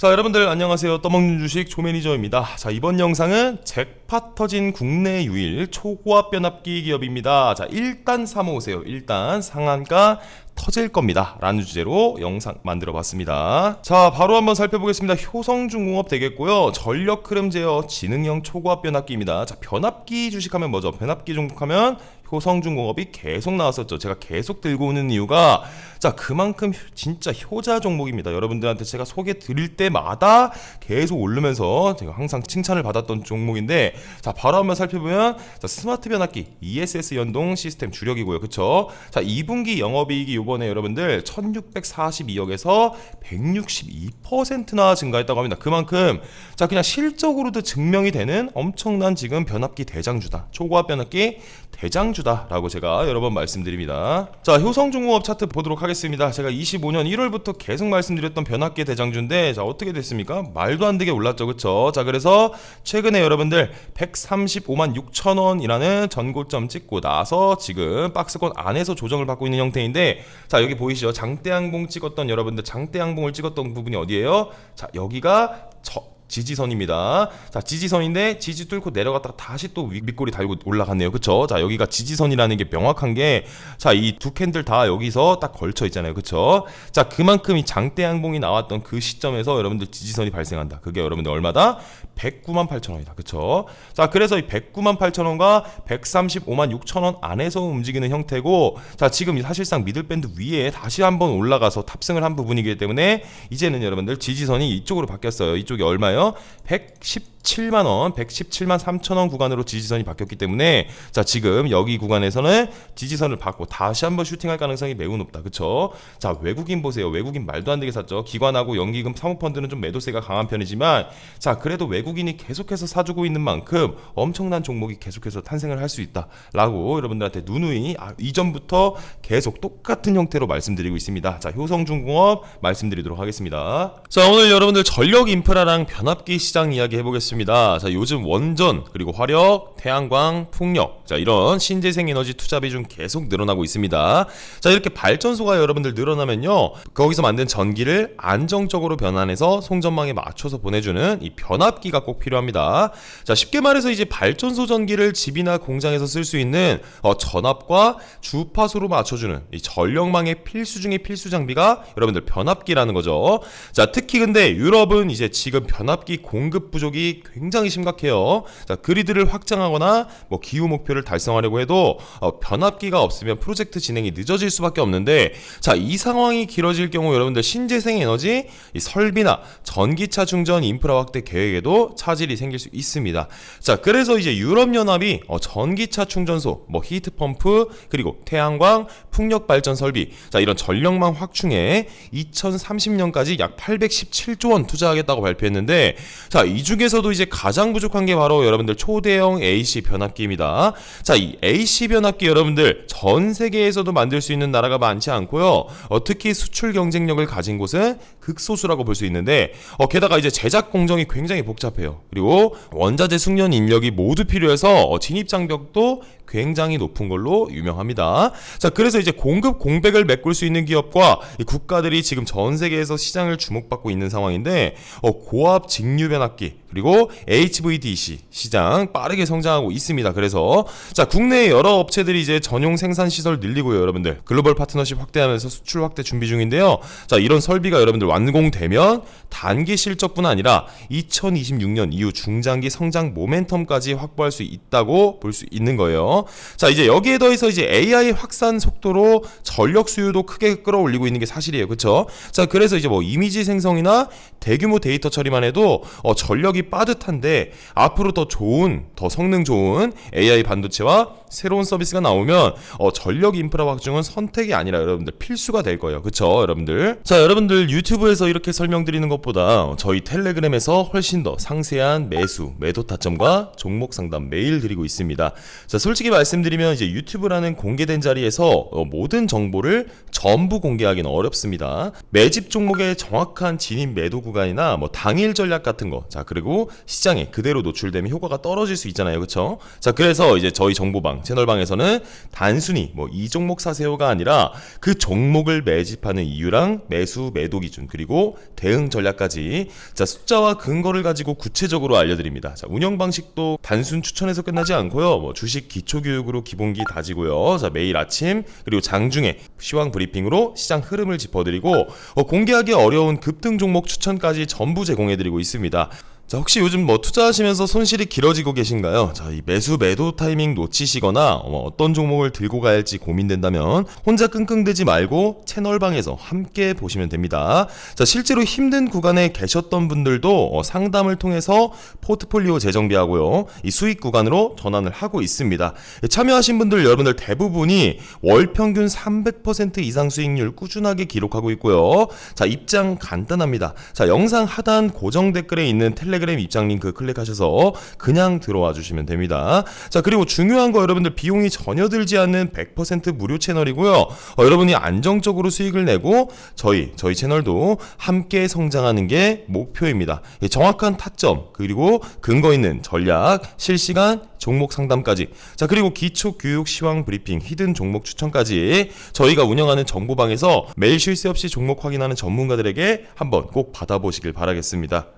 자 여러분들 안녕하세요. 떠먹는 주식 조매니저입니다. 자 이번 영상은 잭팟 터진 국내 유일 초고압 변압기 기업입니다. 자 일단 사모으세요. 일단 상한가 터질 겁니다. 라는 주제로 영상 만들어 봤습니다. 자 바로 한번 살펴보겠습니다. 효성중공업 되겠고요. 전력 흐름 제어 지능형 초고압 변압기입니다. 자 변압기 주식하면 뭐죠? 변압기 종목하면 효성중공업이 계속 나왔었죠. 제가 계속 들고 오는 이유가 자 그만큼 효- 진짜 효자 종목입니다. 여러분들한테 제가 소개 드릴 때마다 계속 오르면서 제가 항상 칭찬을 받았던 종목인데 자 바로 한번 살펴보면 자, 스마트 변압기 ESS 연동 시스템 주력이고요. 그쵸? 자 2분기 영업이익이 요번에 여러분들 1642억에서 162%나 증가했다고 합니다. 그만큼 자 그냥 실적으로도 증명이 되는 엄청난 지금 변압기 대장주다. 초고압 변압기 대장주다라고 제가 여러 번 말씀드립니다. 자, 효성중공업 차트 보도록 하겠습니다. 제가 25년 1월부터 계속 말씀드렸던 변압기 대장주인데 자, 어떻게 됐습니까? 말도 안 되게 올랐죠. 그쵸? 자, 그래서 최근에 여러분들 135만 6천 원이라는 전고점 찍고 나서 지금 박스권 안에서 조정을 받고 있는 형태인데 자, 여기 보이시죠? 장대양봉 찍었던 여러분들 장대양봉을 찍었던 부분이 어디예요? 자, 여기가 저 지지선입니다. 자, 지지선인데 지지 뚫고 내려갔다가 다시 또 위- 밑꼬리 달고 올라갔네요. 그쵸? 자, 여기가 지지선이라는 게 명확한 게 자, 이 두 캔들 다 여기서 딱 걸쳐 있잖아요. 그쵸? 자, 그만큼 이 장대 양봉이 나왔던 그 시점에서 여러분들 지지선이 발생한다. 그게 여러분들 얼마다? 109만 8천 원이다. 그쵸? 자, 그래서 이 109만 8천 원과 135만 6천 원 안에서 움직이는 형태고 자, 지금 사실상 미들밴드 위에 다시 한번 올라가서 탑승을 한 부분이기 때문에 이제는 여러분들 지지선이 이쪽으로 바뀌었어요. 이쪽이 얼마요? 110 117만 원, 117만 3천 원 구간으로 지지선이 바뀌었기 때문에 자, 지금 여기 구간에서는 지지선을 받고 다시 한번 슈팅할 가능성이 매우 높다. 그쵸? 자, 외국인 보세요. 외국인 말도 안 되게 샀죠. 기관하고 연기금 사모펀드는 좀 매도세가 강한 편이지만 자, 그래도 외국인이 계속해서 사주고 있는 만큼 엄청난 종목이 계속해서 탄생을 할 수 있다라고 여러분들한테 누누이 아, 이전부터 계속 똑같은 형태로 말씀드리고 있습니다. 자, 효성중공업 말씀드리도록 하겠습니다. 자, 오늘 여러분들 전력 인프라랑 변압기 시장 이야기 해보겠습니다. 자, 요즘 원전 그리고 화력, 태양광, 풍력 자 이런 신재생 에너지 투자 비중 계속 늘어나고 있습니다. 자, 이렇게 발전소가 여러분들 늘어나면요, 거기서 만든 전기를 안정적으로 변환해서 송전망에 맞춰서 보내주는 이 변압기가 꼭 필요합니다. 자, 쉽게 말해서 이제 발전소 전기를 집이나 공장에서 쓸 수 있는 어, 전압과 주파수로 맞춰주는 이 전력망의 필수 중의 필수 장비가 여러분들 변압기라는 거죠. 자, 특히 근데 유럽은 이제 지금 변압기 공급 부족이 굉장히 심각해요. 자, 그리드를 확장하거나 뭐 기후 목표를 달성하려고 해도 어, 변압기가 없으면 프로젝트 진행이 늦어질 수밖에 없는데 자, 이 상황이 길어질 경우 여러분들 신재생 에너지 이 설비나 전기차 충전 인프라 확대 계획에도 차질이 생길 수 있습니다. 자, 그래서 이제 유럽 연합이 어, 전기차 충전소, 뭐 히트 펌프, 그리고 태양광, 풍력 발전 설비, 자 이런 전력망 확충에 2030년까지 약 817조 원 투자하겠다고 발표했는데, 자 이 중에서도 이제 가장 부족한 게 바로 여러분들 초대형 AC 변압기입니다. 자 이 AC 변압기 여러분들 전 세계에서도 만들 수 있는 나라가 많지 않고요. 어, 특히 수출 경쟁력을 가진 곳은 극소수라고 볼 수 있는데, 어, 게다가 이제 제작 공정이 굉장히 복잡해요. 그리고 원자재 숙련 인력이 모두 필요해서 어, 진입 장벽도 굉장히 높은 걸로 유명합니다. 자, 그래서 이제 공급 공백을 메꿀 수 있는 기업과 이 국가들이 지금 전 세계에서 시장을 주목받고 있는 상황인데, 어, 고압 직류 변압기 그리고 HVDC 시장 빠르게 성장하고 있습니다. 그래서 자, 국내 여러 업체들이 이제 전용 생산 시설 늘리고요, 여러분들. 글로벌 파트너십 확대하면서 수출 확대 준비 중인데요. 자, 이런 설비가 여러분들 완공되면 단기 실적뿐 아니라 2026년 이후 중장기 성장 모멘텀까지 확보할 수 있다고 볼 수 있는 거예요. 자, 이제 여기에 더해서 이제 AI 확산 속도로 전력 수요도 크게 끌어올리고 있는 게 사실이에요. 그렇죠? 자, 그래서 이제 뭐 이미지 생성이나 대규모 데이터 처리만 해도 어, 전력이 빠듯한데 앞으로 더 좋은, 더 성능 좋은 AI 반도체와 새로운 서비스가 나오면 어, 전력 인프라 확충은 선택이 아니라 여러분들 필수가 될 거예요. 그렇죠, 여러분들? 자, 여러분들 유튜브에서 이렇게 설명드리는 것보다 저희 텔레그램에서 훨씬 더 상세한 매수, 매도 타점과 종목 상담 매일 드리고 있습니다. 자, 솔직히 말씀드리면 이제 유튜브라는 공개된 자리에서 어, 모든 정보를 전부 공개하기는 어렵습니다. 매집 종목의 정확한 진입 매도 구간이나 뭐 당일 전략 같은 거, 자 그리고 그리고 시장에 그대로 노출되면 효과가 떨어질 수 있잖아요. 그렇죠? 자, 그래서 이제 저희 정보방 채널방에서는 단순히 뭐 이 종목 사세요가 아니라 그 종목을 매집하는 이유랑 매수 매도 기준 그리고 대응 전략까지 자, 숫자와 근거를 가지고 구체적으로 알려드립니다. 자, 운영 방식도 단순 추천해서 끝나지 않고요. 뭐 주식 기초 교육으로 기본기 다지고요. 자, 매일 아침 그리고 장중에 시황 브리핑으로 시장 흐름을 짚어드리고 어, 공개하기 어려운 급등 종목 추천까지 전부 제공해드리고 있습니다. 자, 혹시 요즘 뭐 투자하시면서 손실이 길어지고 계신가요? 자, 이 매수 매도 타이밍 놓치시거나 어, 어떤 종목을 들고 할지 고민된다면 혼자 끙끙대지 말고 채널방에서 함께 보시면 됩니다. 자, 실제로 힘든 구간에 계셨던 분들도 어, 상담을 통해서 포트폴리오 재정비하고요. 이 수익 구간으로 전환을 하고 있습니다. 예, 참여하신 분들 여러분들 대부분이 월 평균 300% 이상 수익률 꾸준하게 기록하고 있고요. 자, 입장 간단합니다. 자, 영상 하단 고정 댓글에 있는 텔레 그램 입장 링크 클릭하셔서 그냥 들어와 주시면 됩니다. 자, 그리고 중요한 거 여러분들 비용이 전혀 들지 않는 100% 무료 채널이고요. 어, 여러분이 안정적으로 수익을 내고 저희 저희 채널도 함께 성장하는 게 목표입니다. 예, 정확한 타점 그리고 근거 있는 전략, 실시간 종목 상담까지. 자, 그리고 기초 교육 시황 브리핑, 히든 종목 추천까지 저희가 운영하는 정보방에서 매일 쉴 새 없이 종목 확인하는 전문가들에게 한번 꼭 받아보시길 바라겠습니다.